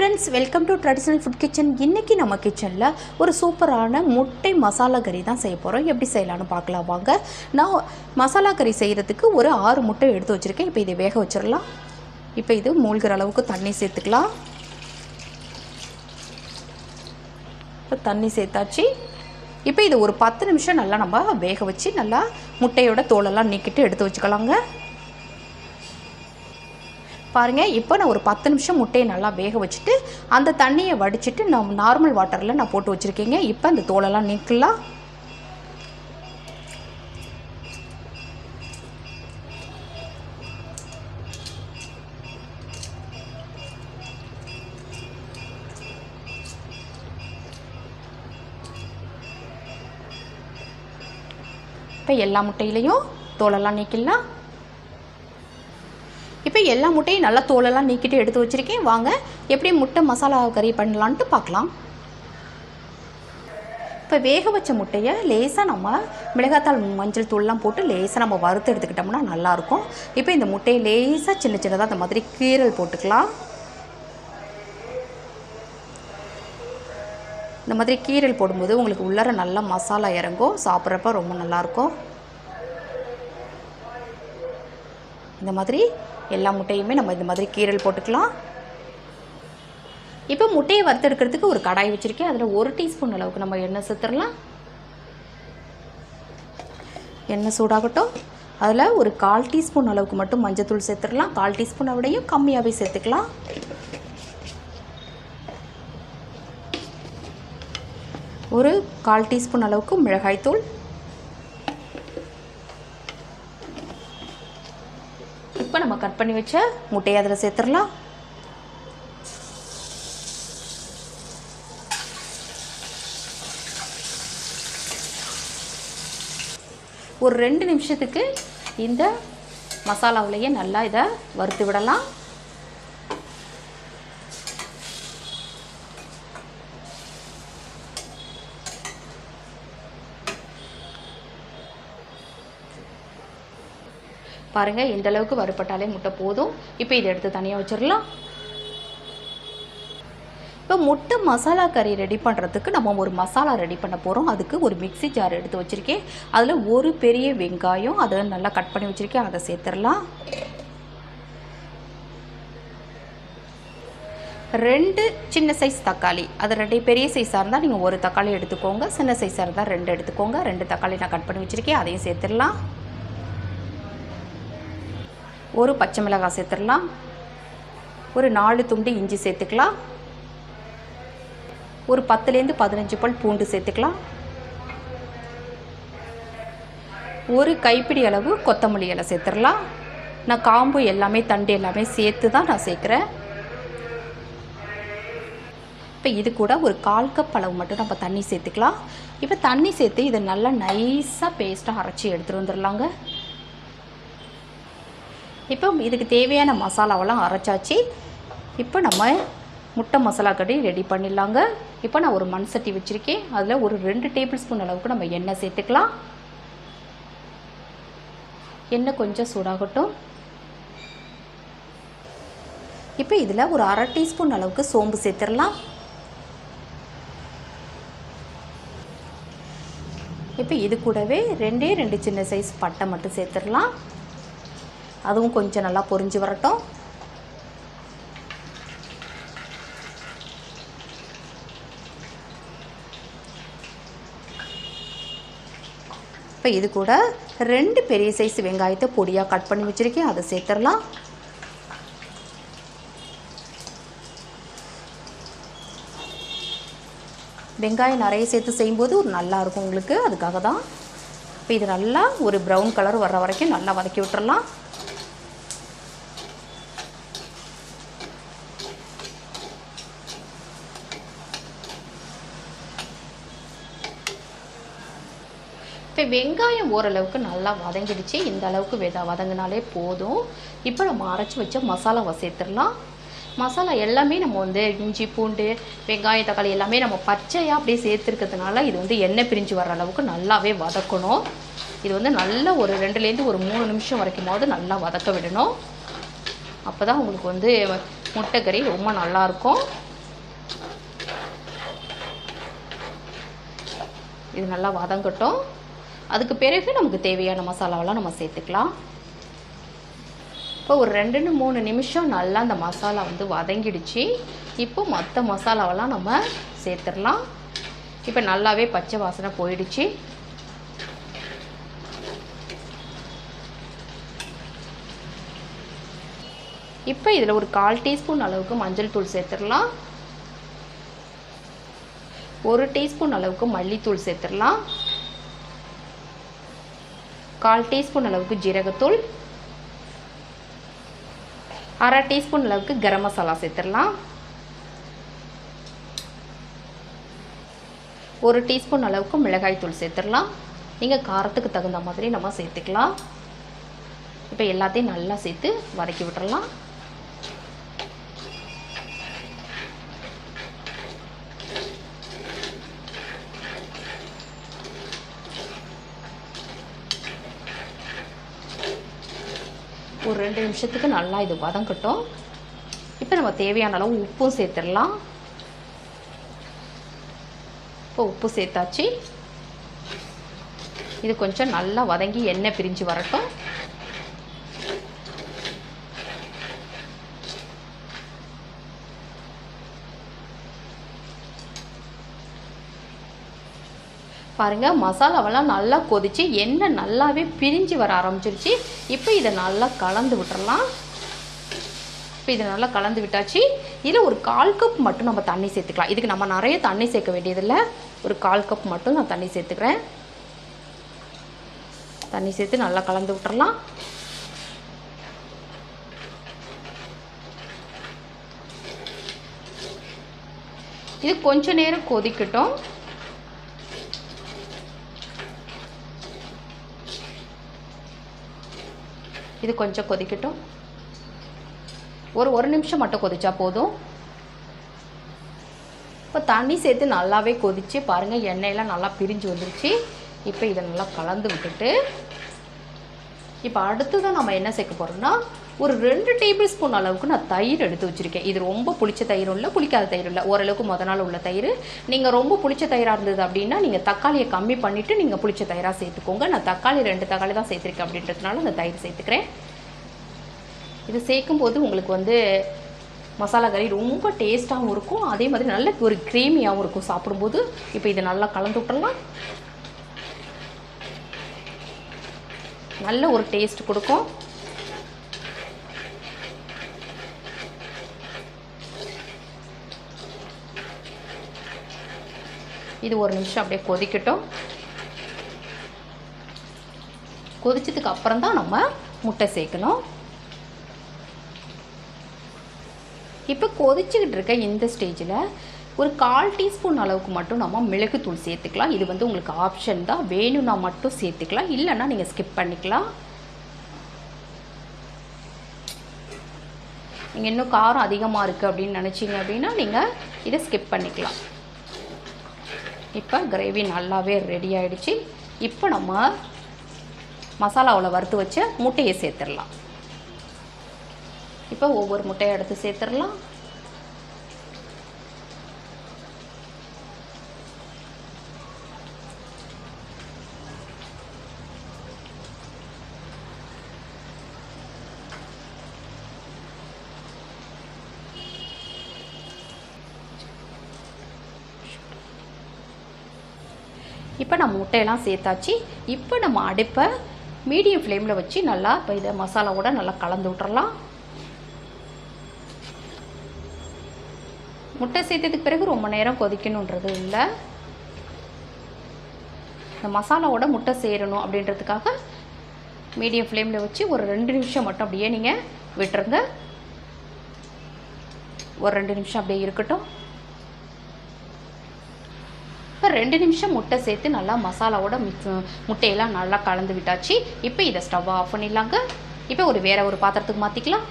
Friends welcome to traditional food kitchen இன்றைக்கி நம்ம கிச்சனில் ஒரு சூப்பரான முட்டை மசாலா கறி தான் செய்ய போகிறோம் எப்படி செய்யலாம்னு பார்க்கலாம் வாங்க. நான் மசாலா கறி செய்கிறதுக்கு ஒரு ஆறு முட்டை எடுத்து வச்சுருக்கேன். இப்போ இதை வேக வச்சிடலாம். இப்போ இது மூழ்கிற அளவுக்கு தண்ணி சேர்த்துக்கலாம். இப்போ தண்ணி சேர்த்தாச்சு. இப்போ இது ஒரு பத்து நிமிஷம் நல்லா நம்ம வேக வச்சு நல்லா முட்டையோட தோலெல்லாம் நீக்கிட்டு எடுத்து வச்சுக்கலாங்க. பாருங்கள் இப்போ நான் ஒரு பத்து நிமிஷம் முட்டையை நல்லா வேக வச்சுட்டு அந்த தண்ணியை வடிச்சிட்டு நான் நார்மல் வாட்டரில் நான் போட்டு வச்சுருக்கேங்க. இப்போ அந்த தோலெல்லாம் நீக்கலாம். இப்போ எல்லா முட்டையிலையும் தோலெல்லாம் நீக்கிடலாம் இப்போ எல்லா முட்டையும் நல்லா தோலெல்லாம் நீக்கிட்டு எடுத்து வச்சுருக்கேன். வாங்க எப்படி முட்டை மசாலா கறி பண்ணலான்ட்டு பார்க்கலாம் இப்போ வேக வச்ச முட்டையை லேசாக நம்ம மிளகாத்தாள் மஞ்சள் தூள்லாம் போட்டு லேசாக நம்ம வறுத்து எடுத்துக்கிட்டோம்னா நல்லாயிருக்கும். இப்போ இந்த முட்டையை லேசாக சின்ன சின்னதாக அந்த மாதிரி கீரல் போட்டுக்கலாம். இந்த மாதிரி கீரல் போடும்போது உங்களுக்கு உள்ளார நல்லா மசாலா இறங்கும். சாப்பிட்றப்ப ரொம்ப நல்லாயிருக்கும். இந்த மாதிரி எல்லா முட்டையுமே நம்ம இந்த மாதிரி கீரல் போட்டுக்கலாம். இப்போ முட்டையை வறுத்தெடுக்கிறதுக்கு ஒரு கடாய் வச்சுருக்கேன். அதில் ஒரு டீஸ்பூன் அளவுக்கு நம்ம எண்ணெய் சேர்த்துடலாம். எண்ணெய் சூடாகட்டும். அதில் ஒரு கால் டீஸ்பூன் அளவுக்கு மட்டும் மஞ்சத்தூள் சேர்த்துடலாம். கால் டீஸ்பூனை விடையும் கம்மியாகவே சேர்த்துக்கலாம். ஒரு கால் டீஸ்பூன் அளவுக்கு மிளகாய்த்தூள். இப்போ நம்ம கட் பண்ணி வச்ச முட்டையை அதில் சேர்த்துடலாம். ஒரு ரெண்டு நிமிஷத்துக்கு இந்த மசாலாவிலேயே நல்லா இதை வறுத்து விடலாம். பாருங்கள் எந்த அளவுக்கு வறுப்பட்டாலே முட்டை போதும். இப்போ இதை எடுத்து தனியாக வச்சிடலாம். இப்போ முட்டை மசாலா கறி ரெடி பண்ணுறதுக்கு நம்ம ஒரு மசாலா ரெடி பண்ண போகிறோம் அதுக்கு ஒரு மிக்சி ஜார் எடுத்து வச்சுருக்கேன். அதில் ஒரு பெரிய வெங்காயம் அதை நல்லா கட் பண்ணி வச்சுருக்கேன். அதை சேர்த்துடலாம். ரெண்டு சின்ன சைஸ் தக்காளி. அது ரெண்டு பெரிய சைஸாக இருந்தால் நீங்கள் ஒரு தக்காளி எடுத்துக்கோங்க. சின்ன சைஸாக இருந்தால் ரெண்டு எடுத்துக்கோங்க. ரெண்டு தக்காளி நான் கட் பண்ணி வச்சுருக்கேன். அதையும் சேர்த்துடலாம். ஒரு பச்சை மிளகாய் சேர்த்துடலாம். ஒரு நாலு துண்டு இஞ்சி சேர்த்துக்கலாம். ஒரு பத்துலேருந்து பதினஞ்சு பல் பூண்டு சேர்த்துக்கலாம். ஒரு கைப்பிடி அளவு கொத்தமல்லி இலை சேர்த்துடலாம். நான் காம்பு எல்லாமே தண்டு எல்லாமே சேர்த்து தான் நான் சேர்க்குறேன். இப்போ இது கூட ஒரு கால் கப் அளவு மட்டும் நம்ம தண்ணி சேர்த்துக்கலாம். இப்போ தண்ணி சேர்த்து இதை நல்லா நைஸாக பேஸ்ட்டாக அரைச்சி எடுத்துகிட்டு வந்துடலாங்க. இப்போ இதுக்கு தேவையான மசாலாவெல்லாம் அரைச்சாச்சு. இப்போ நம்ம முட்டை மசாலா கடி ரெடி பண்ணிடலாங்க. இப்போ நான் ஒரு மண் சட்டி வச்சுருக்கேன். அதில் ஒரு ரெண்டு டேபிள் ஸ்பூன் அளவுக்கு நம்ம எண்ணெய் சேர்த்துக்கலாம். எண்ணெய் கொஞ்சம் சூடாகட்டும். இப்போ இதில் ஒரு அரை டீஸ்பூன் அளவுக்கு சோம்பு சேர்த்துடலாம். இப்போ இது கூடவே ரெண்டே ரெண்டு சின்ன சைஸ் பட்டை மட்டும் சேர்த்துடலாம். அதுவும் கொஞ்சம் நல்லா பொரிஞ்சு வரட்டும். இப்போ இது கூட ரெண்டு பெரிய சைஸ் வெங்காயத்தை பொடியாக கட் பண்ணி வச்சுருக்கேன். அதை சேர்த்துடலாம். வெங்காயம் நிறைய சேர்த்து செய்யும்போது ஒரு நல்லா இருக்கும் உங்களுக்கு. அதுக்காக தான் இப்போ இது நல்லா ஒரு ப்ரௌன் கலர் வர்ற வரைக்கும் நல்லா வதக்கி விட்டுறலாம். இப்போ வெங்காயம் ஓரளவுக்கு நல்லா வதங்கிடுச்சு. இந்த அளவுக்கு வெத வதங்கினாலே போதும். இப்போ நம்ம அரைச்சி வச்ச மசாலாவை சேர்த்துடலாம். மசாலா எல்லாமே நம்ம வந்து இஞ்சி பூண்டு வெங்காயம் தக்காளி எல்லாமே நம்ம பச்சையாக அப்படியே சேர்த்துருக்கிறதுனால இது வந்து எண்ணெய் பிரிஞ்சு வர அளவுக்கு நல்லாவே வதக்கணும். இது வந்து நல்லா ஒரு ரெண்டுலேருந்து ஒரு மூணு நிமிஷம் வரைக்கும்போது நல்லா வதக்க விடணும். அப்போ தான் உங்களுக்கு வந்து முட்டைக்கறி ரொம்ப நல்லாயிருக்கும் இது நல்லா வதங்கட்டும். அதுக்கு பிறகு நமக்கு தேவையான மசாலாவெல்லாம் நம்ம சேர்த்துக்கலாம். இப்போ ஒரு ரெண்டு மூணு நிமிஷம் நல்லா அந்த மசாலா வந்து வதங்கிடுச்சு. இப்போ மற்ற மசாலாவெல்லாம் நம்ம சேர்த்துடலாம். இப்போ நல்லாவே பச்சை வாசனை போயிடுச்சு. இப்போ இதில் ஒரு கால் டீஸ்பூன் அளவுக்கு மஞ்சள் தூள் சேர்த்துடலாம். ஒரு டீஸ்பூன் அளவுக்கு மல்லித்தூள் சேர்த்துடலாம். கால் டீஸ்பூன் அளவுக்கு ஜீரகத்தூள் அரை டீஸ்பூன் அளவுக்கு கரம் மசாலா சேர்த்துடலாம். ஒரு டீஸ்பூன் அளவுக்கு மிளகாய் தூள் சேர்த்துடலாம். நீங்கள் காரத்துக்கு தகுந்த மாதிரி நம்ம சேர்த்துக்கலாம். இப்போ எல்லாத்தையும் நல்லா சேர்த்து வதக்கி விட்டுறலாம். ஒரு ரெண்டு நிமிஷத்துக்கு நல்லா இது வதங்கட்டும். இப்போ நம்ம தேவையான அளவு உப்பும் சேர்த்துடலாம். இப்போ உப்பு சேர்த்தாச்சு. இது கொஞ்சம் நல்லா வதங்கி எண்ணெய் பிரிஞ்சு வரட்டும். பாருங்கள் மசாலாவெல்லாம் நல்லா கொதித்து எண்ணெய் நல்லாவே பிரிஞ்சு வர ஆரம்பிச்சிருச்சு. இப்போ இதை நல்லா கலந்து விட்டுறலாம். இப்போ இதை நல்லா கலந்து விட்டாச்சு. இதில் ஒரு கால் கப் மட்டும் நம்ம தண்ணி சேர்த்துக்கலாம். இதுக்கு நம்ம நிறைய தண்ணி சேர்க்க வேண்டியதில்லை. ஒரு கால் கப் மட்டும் நான் தண்ணி சேர்த்துக்கிறேன். தண்ணி சேர்த்து நல்லா கலந்து விட்டுறலாம். இது கொஞ்ச நேரம் கொதிக்கட்டும். இது கொஞ்சம் கொதிக்கட்டும். ஒரு ஒரு நிமிஷம் மட்டும் கொதிச்சா போதும். இப்போ தண்ணி சேர்த்து நல்லாவே கொதித்து பாருங்கள் எண்ணெயெல்லாம் நல்லா பிரிஞ்சு வந்துருச்சு. இப்போ இதை நல்லா கலந்து விட்டுட்டு இப்போ அடுத்ததான் நம்ம என்ன சேர்க்க போகிறோம்னா ஒரு ரெண்டு டேபிள் ஸ்பூன் அளவுக்கு நான் தயிர் எடுத்து வச்சுருக்கேன். இது ரொம்ப புளிச்ச தயிரும் இல்லை புளிக்காத தயிர் இல்லை. ஓரளவுக்கு முத நாள் உள்ள தயிர். நீங்கள் ரொம்ப புளிச்ச தயிராக இருந்தது அப்படின்னா நீங்கள் தக்காளியை கம்மி பண்ணிவிட்டு நீங்கள் புளிச்ச தயிராக சேர்த்துக்கோங்க. நான் தக்காளி ரெண்டு தக்காளி தான் சேர்த்துருக்கேன் அப்படின்றதுனால அந்த தயிர் சேர்த்துக்கிறேன். இது சேர்க்கும்போது உங்களுக்கு வந்து மசாலா கறி ரொம்ப டேஸ்ட்டாகவும் இருக்கும். அதே மாதிரி நல்ல ஒரு க்ரீமியாகவும் இருக்கும் சாப்பிடும்போது. இப்போ இதை நல்லா கலந்து விட்டுறலாம். நல்ல ஒரு டேஸ்ட் கொடுக்கும். இது ஒரு நிமிஷம் அப்படியே கொதிக்கட்டும். கொதிச்சதுக்கு அப்புறம் தான் நம்ம முட்டை சேர்க்கணும். இப்போ கொதிச்சுக்கிட்டு இருக்க இந்த ஸ்டேஜில் ஒரு கால் டீஸ்பூன் அளவுக்கு மட்டும் நம்ம மிளகுத்தூள் சேர்த்துக்கலாம். இது வந்து உங்களுக்கு ஆப்ஷன் தான். வேணும்னா மட்டும் சேர்த்துக்கலாம். இல்லைன்னா நீங்கள் ஸ்கிப் பண்ணிக்கலாம். நீங்கள் இன்னும் காரம் அதிகமாக இருக்குது அப்படின்னு நினச்சிங்க அப்படின்னா நீங்கள் இதை ஸ்கிப் பண்ணிக்கலாம். இப்போ கிரேவி நல்லாவே ரெடி ஆகிடுச்சு இப்போ நம்ம மசாலாவில் வறுத்து வச்ச முட்டையை சேர்த்துடலாம். இப்போ ஒவ்வொரு முட்டையை எடுத்து சேர்த்துடலாம். இப்போ நம்ம முட்டையெல்லாம் சேர்த்தாச்சு. இப்போ நம்ம அடுப்பை மீடியம் ஃப்ளேமில் வச்சு நல்லா இப்போ இதை மசாலாவோட நல்லா கலந்து விட்டுறலாம். முட்டை சேர்த்ததுக்கு பிறகு ரொம்ப நேரம் கொதிக்கணுன்றது இல்லை. இந்த மசாலாவோட முட்டை சேரணும் அப்படின்றதுக்காக மீடியம் ஃப்ளேமில் வச்சு ஒரு ரெண்டு நிமிஷம் மட்டும் அப்படியே நீங்கள் விட்டுருங்க. ஒரு ரெண்டு நிமிஷம் அப்படியே இருக்கட்டும். ரெண்டு நிமிஷம் முட்டை சேர்த்து நல்லா மசாலாவோட மிக்ஸ் முட்டையெல்லாம் நல்லா கலந்து விட்டாச்சு. இப்போ இதை ஸ்டவ் ஆஃப் பண்ணிடலாங்க. இப்போ ஒரு வேறு ஒரு பாத்திரத்துக்கு மாற்றிக்கலாம்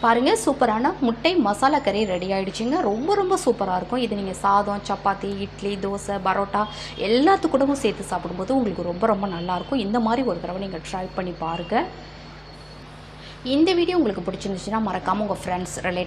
பாருங்கள் சூப்பரான முட்டை மசாலா கறி ரெடி ஆகிடுச்சிங்க ரொம்ப ரொம்ப சூப்பராக இருக்கும். இது நீங்கள் சாதம் சப்பாத்தி இட்லி தோசை பரோட்டா எல்லாத்து கூடவும் சேர்த்து சாப்பிடும்போது உங்களுக்கு ரொம்ப ரொம்ப நல்லாயிருக்கும் இந்த மாதிரி ஒரு தடவை நீங்கள் ட்ரை பண்ணி பாருங்கள் இந்த வீடியோ உங்களுக்கு பிடிச்சிருந்துச்சுன்னா மறக்காமல் உங்கள் ஃப்ரெண்ட்ஸ் ரிலேட்டிவ்